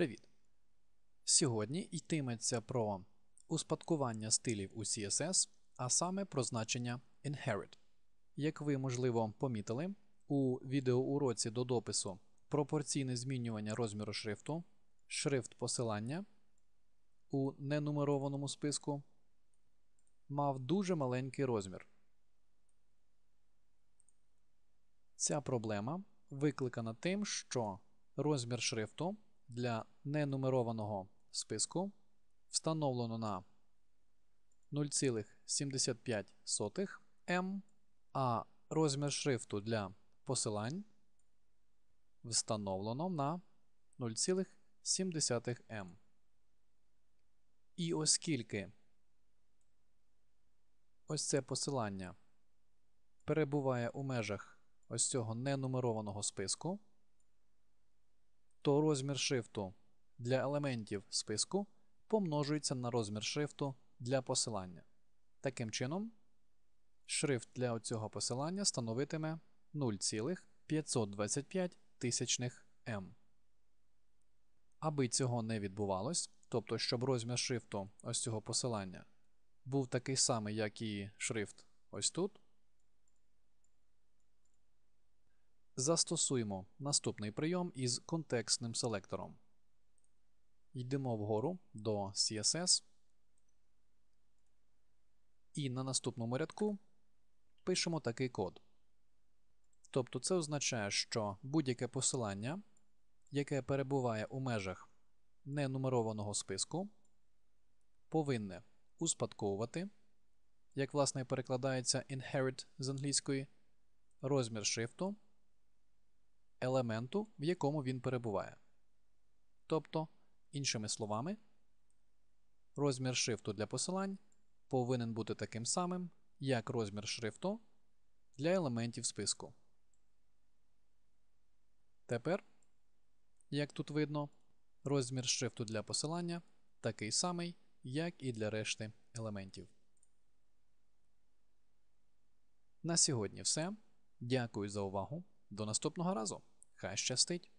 Привіт! Сьогодні йтиметься про успадкування стилів у CSS, а саме про значення inherit. Як ви, можливо, помітили, у відеоуроці до допису пропорційне змінювання розміру шрифту, шрифт посилання у ненумерованому списку мав дуже маленький розмір. Ця проблема викликана тим, що розмір шрифту для ненумерованого списку встановлено на 0,75 М, а розмір шрифту для посилань встановлено на 0,7 М. І оскільки ось це посилання перебуває у межах ось цього ненумерованого списку, то розмір шрифту для елементів списку помножується на розмір шрифту для посилання. Таким чином, шрифт для цього посилання становитиме 0,525 тисячних М. Аби цього не відбувалось, тобто, щоб розмір шрифту ось цього посилання був такий самий, як і шрифт ось тут, Застосуємо наступний прийом із контекстним селектором. Йдемо вгору до CSS. І на наступному рядку пишемо такий код. Тобто це означає, що будь-яке посилання, яке перебуває у межах ненумерованого списку, повинне успадковувати, як власне перекладається inherit з англійської, розмір шрифту елементу, в якому він перебуває. Тобто, іншими словами, розмір шрифту для посилань повинен бути таким самим, як розмір шрифту для елементів списку. Тепер, як тут видно, розмір шрифту для посилання такий самий, як і для решти елементів. На сьогодні все. Дякую за увагу. До наступного разу! Хай щастить!